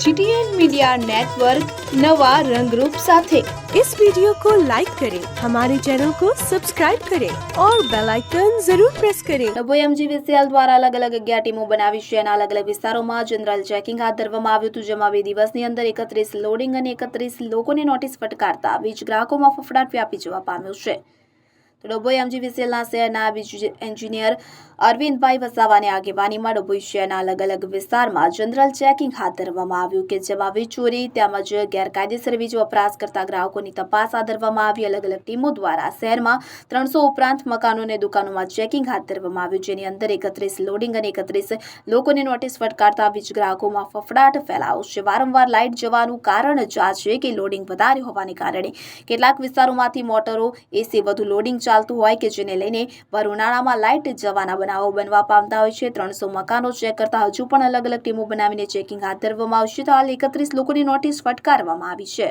GTN media network नवा रंगरूप साथे इस वीडियो को लाइक करें हमारे चैनल को सब्सक्राइब करें और बेल आइकन जरूर प्रेस करें ડભોઈ એમજીવીસીએલ દ્વારા અલગ અલગ અગિયાર ટીમો બનાવી છે અને અલગ અલગ વિસ્તારોમાં જનરલ ચેકિંગ હાથ ધરવામાં આવ્યું હતું જેમાં બે દિવસની અંદર એકત્રીસ લોડિંગ અને એકત્રીસ લોકોને નોટિસ ફટકારતા વીજ ગ્રાહકોમાં ફફડાટ વ્યાપી જવા પામ્યો છે તો ડભોઈ એમજીવીસીએલના શહેરના એન્જિનિયર અરવિંદભાઈ વસાવાની આગેવાનીમાં ડભોઈ શહેરના અલગ અલગ વિસ્તારમાં જનરલ ચેકિંગ હાથ ધરવામાં આવ્યું કે જેમાં વીજ તેમજ ગેરકાયદેસર વીજ વપરાશ કરતા ગ્રાહકોની તપાસ હાથ ધરવામાં આવી. અલગ અલગ ટીમો દ્વારા શહેરમાં ત્રણસો ઉપરાંત મકાનો અને દુકાનોમાં ચેકિંગ હાથ ધરવામાં આવ્યું, જેની અંદર એકત્રીસ લોડિંગ અને એકત્રીસ લોકોને નોટિસ ફટકારતા વીજ ગ્રાહકોમાં ફફડાટ ફેલાયો છે. વારંવાર લાઇટ જવાનું કારણ જ આ છે કે લોડિંગ વધારે હોવાને કારણે કેટલાક વિસ્તારોમાંથી મોટરો, એસી વધુ લોડિંગ ચાલતું હોય કે જેને લઈને ભર ઉનાળામાં લાઇટ જવાના બનાવો બનવા પામતા હોય છે. ત્રણસો મકાનો ચેક કરતા હજુ પણ અલગ અલગ ટીમો બનાવીને ચેકિંગ હાથ ધરવામાં આવશે. તો હાલ એકત્રીસ લોકોની નોટિસ ફટકારવામાં આવી છે.